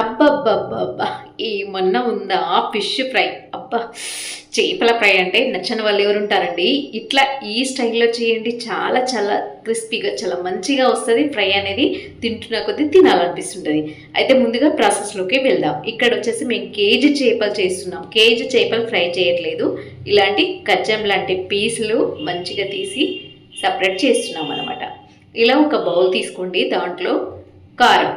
అబ్బబ్బబ్బబ్బా. ఏమన్నా ఉందా? Fish fry. అబ్బా చేపల ఫ్రై అంటే నచ్చని వాళ్ళు ఎవరు ఉంటారండి ఇట్లా ఈ స్టైల్లో చేయండి. చాలా చాలా క్రిస్పీగా చాలా మంచిగా వస్తుంది. ఫ్రై అనేది తింటున్న కొద్దీ తినాలనిపిస్తుంటుంది. అయితే ముందుగా ప్రాసెస్లోకి వెళ్దాం. ఇక్కడ వచ్చేసి మేము కేజీ చేపలు చేస్తున్నాం. కేజీ చేపలు ఫ్రై చేయట్లేదు. ఇలాంటి కజ్జం లాంటి పీసులు మంచిగా తీసి సపరేట్ చేస్తున్నాం అనమాట ఇలా ఒక బౌల్ తీసుకోండి. దాంట్లో కారం.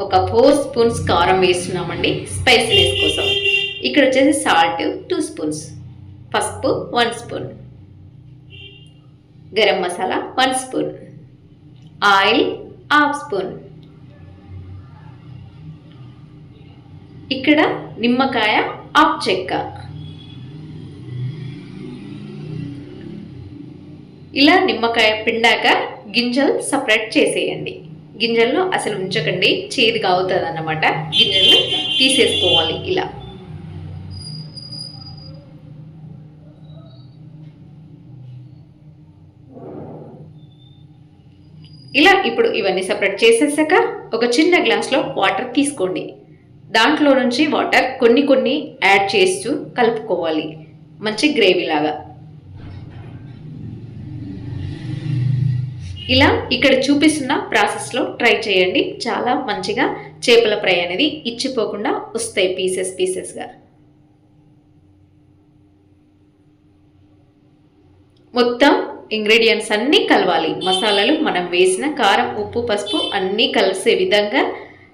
ఒక ఫోర్ స్పూన్స్ కారం వేస్తున్నామండి. స్పైసీనెస్ కోసం. ఇక్కడ వచ్చేసి సాల్ట్ టూ స్పూన్స్. పసుపు one spoon. Garam masala one spoon. Oil half spoon. ఇక్కడ నిమ్మకాయ హాఫ్ చెక్క. ఇలా నిమ్మకాయ పిండాక గింజలు సపరేట్ చేసేయండి. గింజలను అసలు ఉంచకండి చేదుగా అవుతుంది అన్నమాట గింజలను తీసేసుకోవాలి ఇలా. ఇలా ఇప్పుడు ఇవన్నీ సపరేట్ చేసేసాక ఒక చిన్న గ్లాస్లో వాటర్ తీసుకోండి. దాంట్లో నుంచి వాటర్ కొన్ని కొన్ని యాడ్ చేస్తూ కలుపుకోవాలి. మంచి గ్రేవీ లాగా ఇలా ఇక్కడ చూపిస్తున్న ప్రాసెస్లో ట్రై చేయండి. చాలా మంచిగా చేపల ఫ్రై అనేది ఇచ్చిపోకుండా వస్తాయి పీసెస్ పీసెస్గా మొత్తం ఇంగ్రీడియంట్స్ అన్నీ కలవాలి. మసాలాలు మనం వేసిన కారం ఉప్పు పసుపు అన్నీ కలిసే విధంగా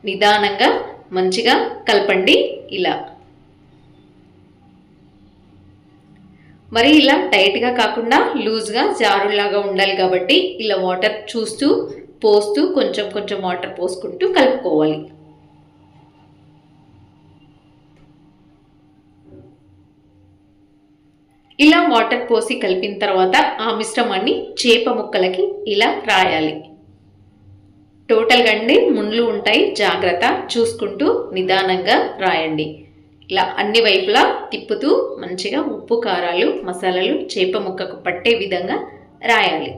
నిదానంగా మంచిగా కలపండి. ఇలా. మరి ఇలా టైట్గా కాకుండా లూజ్గా జారులాగా ఉండాలి కాబట్టి ఇలా వాటర్ చూస్తూ పోస్తూ కొంచెం కొంచెం వాటర్ పోసుకుంటూ కలుపుకోవాలి. ఇలా వాటర్ పోసి కలిపిన తర్వాత ఆ మిశ్రమాన్ని చేప ముక్కలకి ఇలా రాయాలి. టోటల్గా అండి ముండ్లు ఉంటాయి జాగ్రత్త చూసుకుంటూ నిదానంగా రాయండి. ఇలా అన్ని వైపులా తిప్పుతూ మంచిగా ఉప్పు కారాలు మసాలాలు చేప ముక్కకు పట్టే విధంగా రాయాలి.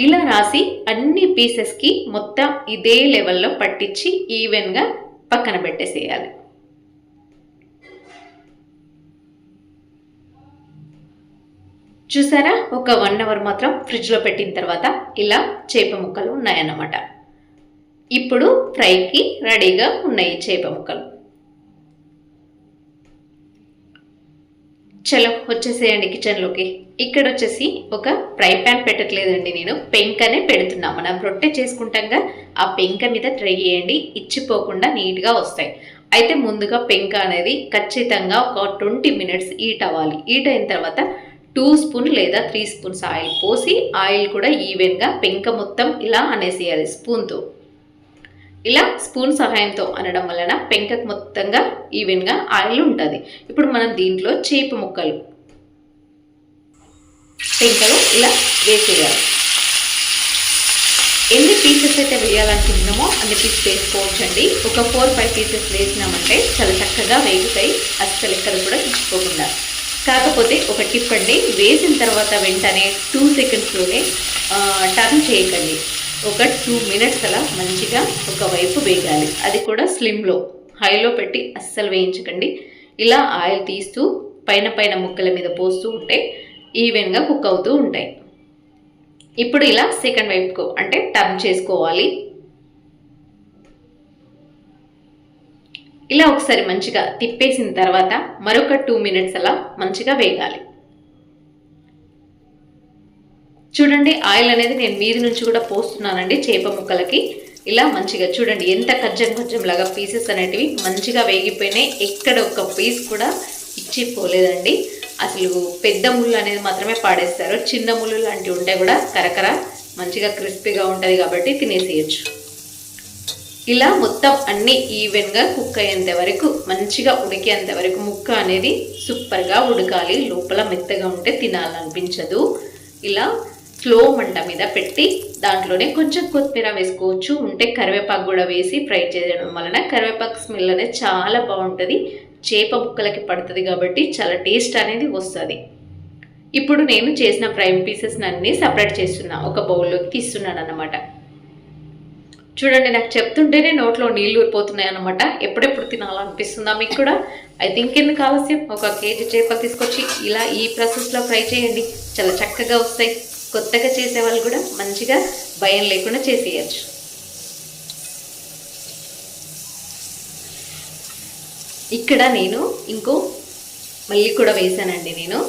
ఇలా రాసి అన్ని పీసెస్కి మొత్తం ఇదే లెవెల్లో పట్టించి ఈవెన్గా పక్కన పెట్టేసేయాలి. చూసారా? ఒక వన్ అవర్ మాత్రం ఫ్రిడ్జ్లో పెట్టిన తర్వాత ఇలా చేప ముక్కలు ఉన్నాయన్నమాట. ఇప్పుడు ఫ్రైకి రెడీగా ఉన్నాయి చేప ముక్కలు. చలో వచ్చేసేయండి కిచెన్లోకి. ఇక్కడ వచ్చేసి ఒక ఫ్రై ప్యాన్ పెట్టట్లేదండి నేను. పెంకనే పెడుతున్నా మనం రొట్టె చేసుకుంటాంగా ఆ పెంక మీద ట్రై చేయండి. ఇచ్చిపోకుండా నీట్గా వస్తాయి. అయితే ముందుగా పెంక అనేది ఖచ్చితంగా ఒక ట్వంటీ మినిట్స్ ఈట్ అవ్వాలి. ఈట్ అయిన తర్వాత టూ స్పూన్ లేదా త్రీ స్పూన్స్ ఆయిల్ పోసి ఆయిల్ కూడా ఈవెన్గా పెంక మొత్తం ఇలా అనేసేయాలి స్పూన్తో. ఇలా స్పూన్ సహాయంతో అనడం వలన పెంకకు మొత్తంగా ఈవెన్గా ఆయిల్ ఉంటుంది. ఇప్పుడు మనం దీంట్లో చేప ముక్కలు పెంకలు ఇలా వేసేయాలి. ఎన్ని పీసెస్ అయితే వేయాలనుకుంటున్నామో అన్ని పీస్ వేసుకోవచ్చండి. ఒక ఫోర్ ఫైవ్ పీసెస్ వేసినామంటే చాలా చక్కగా వేగుతాయి. అస్సలు ఎక్కడ కూడా ఇచ్చిపోకుండా కాకపోతే ఒక టిప్ అండి వేసిన తర్వాత వెంటనే టూ సెకండ్స్లోనే టర్న్ చేయకండి. ఒక టూ మినిట్స్ అలా మంచిగా ఒకవైపు వేగాలి. అది కూడా స్లిమ్లో హైలో పెట్టి అస్సలు వేయించకండి. ఇలా ఆయిల్ తీస్తూ పైన పైన ముక్కల మీద పోస్తూ ఉంటే ఈవెన్గా కుక్ అవుతూ ఉంటాయి. ఇప్పుడు ఇలా సెకండ్ వైపుకు అంటే టర్న్ చేసుకోవాలి. ఇలా ఒకసారి మంచిగా తిప్పేసిన తర్వాత మరొక టూ మినిట్స్ అలా మంచిగా వేగాలి. చూడండి ఆయిల్ అనేది నేను మీది నుంచి కూడా పోస్తున్నానండి చేప ముక్కలకి. ఇలా మంచిగా చూడండి ఎంత కజ్జం కజ్జం లాగా పీసెస్ అనేటివి మంచిగా వేగిపోయినాయి. ఎక్కడ ఒక పీస్ కూడా ఇచ్చిపోలేదండి. అసలు పెద్ద ముళ్ళు అనేది మాత్రమే పాడేస్తారు. చిన్న ముళ్ళు లాంటివి ఉంటే కూడా కరకర మంచిగా క్రిస్పీగా ఉంటుంది కాబట్టి తినేసేయచ్చు. ఇలా మొత్తం అన్ని ఈవెన్గా కుక్ అయ్యేంత వరకు మంచిగా ఉడికేంత వరకు ముక్క అనేది సూపర్గా ఉడకాలి. లోపల మెత్తగా ఉంటే తినాలనిపించదు. ఇలా స్లో మంట మీద పెట్టి దాంట్లోనే కొంచెం కొత్తిమీర వేసుకోవచ్చు. ఉంటే కరివేపాకు కూడా వేసి ఫ్రై చేయడం వలన కరివేపాకు స్మెల్ అనేది చాలా బాగుంటుంది. చేప ముక్కలకి పడుతుంది కాబట్టి చాలా టేస్ట్ అనేది వస్తుంది. ఇప్పుడు నేను చేసిన ఫ్రై పీసెస్ అన్నీ సపరేట్ చేస్తున్నా. ఒక బౌల్లోకి తీస్తున్నాను అనమాట చూడండి నాకు చెప్తుంటేనే నోట్లో నీళ్ళు ఊరిపోతున్నాయి అనమాట ఎప్పుడెప్పుడు తినాలనిపిస్తుందా మీకు కూడా? అయితే ఇంకెందుకు ఆలస్యం? ఒక కేజీ చేపలు తీసుకొచ్చి ఇలా ఈ ప్రాసెస్లో ఫ్రై చేయండి. చాలా చక్కగా వస్తాయి. కొత్తగా చేసే వాళ్ళు కూడా మంచిగా భయం లేకుండా చేసేయచ్చు. ఇక్కడ నేను ఇంకో మళ్ళీ కూడా వేసానండి నేను.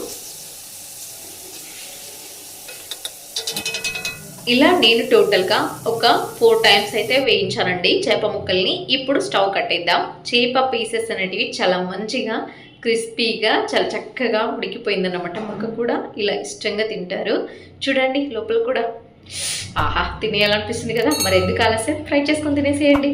ఇలా నేను టోటల్గా ఒక ఫోర్ టైమ్స్ అయితే వేయించానండి చేప ముక్కల్ని. ఇప్పుడు స్టవ్ కట్టేద్దాం. చేప పీసెస్ అనేటివి చాలా మంచిగా క్రిస్పీగా చాలా చక్కగా ఉడికిపోయిందన్నమాట ముక్క కూడా. ఇలా ఇష్టంగా తింటారు. చూడండి లోపల కూడా. ఆహా తినేయాలనిపిస్తుంది కదా. మరి ఎందుకు ఆలస్యం? ఫ్రై చేసుకొని తినేసేయండి.